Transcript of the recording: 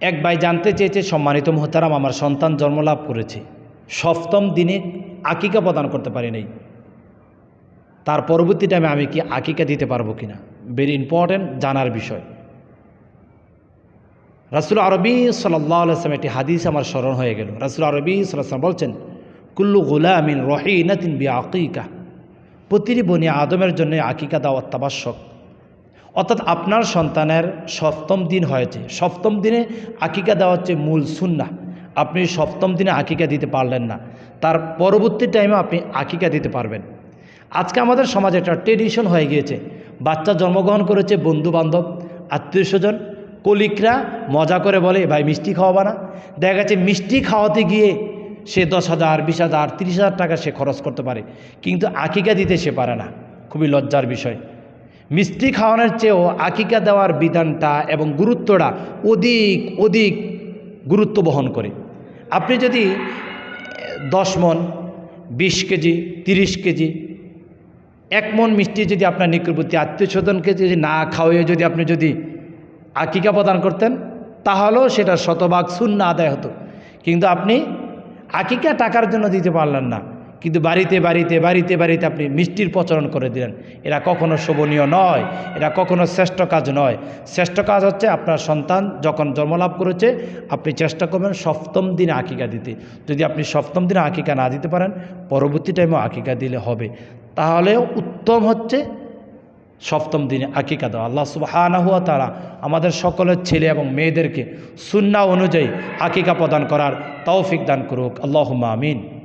এক ভাই জানতে চেয়েছে, সম্মানিত মোহতারাম, আমার সন্তান জন্মলাভ করেছে। সপ্তম দিনে আকিকা প্রদান করতে পারি নাই। তার পরবর্তী টাইমে আমি কি আকিকা দিতে পারব কিনা? ভেরি ইম্পর্ট্যান্ট জানার বিষয়। রাসুল আরবি সাল্লাহ আসলাম একটি হাদিস আমার স্মরণ হয়ে গেল। রাসুল আরবি সাল্লাম বলছেন, কুল্লু গুলামিন রহিনাতিন বি আকিকা প্রতিটি বনি আদমের জন্য আকিকা দেওয়া অত্যাবশ্যক অর্থাৎ আপনার সন্তানের সপ্তম দিন হয়েছে। সপ্তম দিনে আকিকা দেওয়া হচ্ছে মূল সুন্না আপনি সপ্তম দিনে আকিকা দিতে পারলেন না। তার পরবর্তী টাইমে আপনি আকিকা দিতে পারবেন। আজকে আমাদের সমাজে একটা ট্রেডিশন হয়ে গিয়েছে। বাচ্চা জন্মগ্রহণ করেছে বন্ধু বান্ধব আত্মীয় স্বজন কলিকরা, মজা করে বলে, ভাই, মিষ্টি খাওয়াবা না? দেখা গেছে মিষ্টি খাওয়াতে গিয়ে সে দশ হাজার, বিশ হাজার, তিরিশ হাজার টাকা সে খরচ করতে পারে। কিন্তু আকিকা দিতে সে পারে না। খুবই লজ্জার বিষয়। মিষ্টি খাওয়ানোর চেয়েও আকিকা দেওয়ার বিধানটা এবং গুরুত্বটা অধিক অধিক গুরুত্ব বহন করে। আপনি যদি দশ মন, বিশ কেজি, তিরিশ কেজি, এক মন মিষ্টি যদি আপনার নিকটবর্তী আত্মীয় স্বজনকে যদি না খাওয়িয়ে যদি আপনি যদি আকিকা প্রদান করতেন, তাহলেও সেটা শতভাগ শূন্য আদায় হতো। কিন্তু আপনি আকিকা টাকার জন্য দিতে পারলেন না। কিন্তু বাড়িতে বাড়িতে বাড়িতে বাড়িতে আপনি মিষ্টির প্রচলন করে দিলেন। এরা কখনো শোভনীয় নয়, এরা কখনো শ্রেষ্ঠ কাজ নয়। শ্রেষ্ঠ কাজ হচ্ছে আপনার সন্তান যখন জন্মলাভ করেছে, আপনি চেষ্টা করবেন সপ্তম দিনে আকিকা দিতে। যদি আপনি সপ্তম দিনে আকিকা না দিতে পারেন, পরবর্তী টাইমেও আকিকা দিলে হবে। তাহলে উত্তম হচ্ছে সপ্তম দিনে আকিকা দেওয়া। আল্লাহ সুবাহানাহুয়া তারা আমাদের সকলের ছেলে এবং মেয়েদেরকে সুন্না অনুযায়ী আকিকা প্রদান করার তৌফিক দান করুক। আল্লাহ আমিন।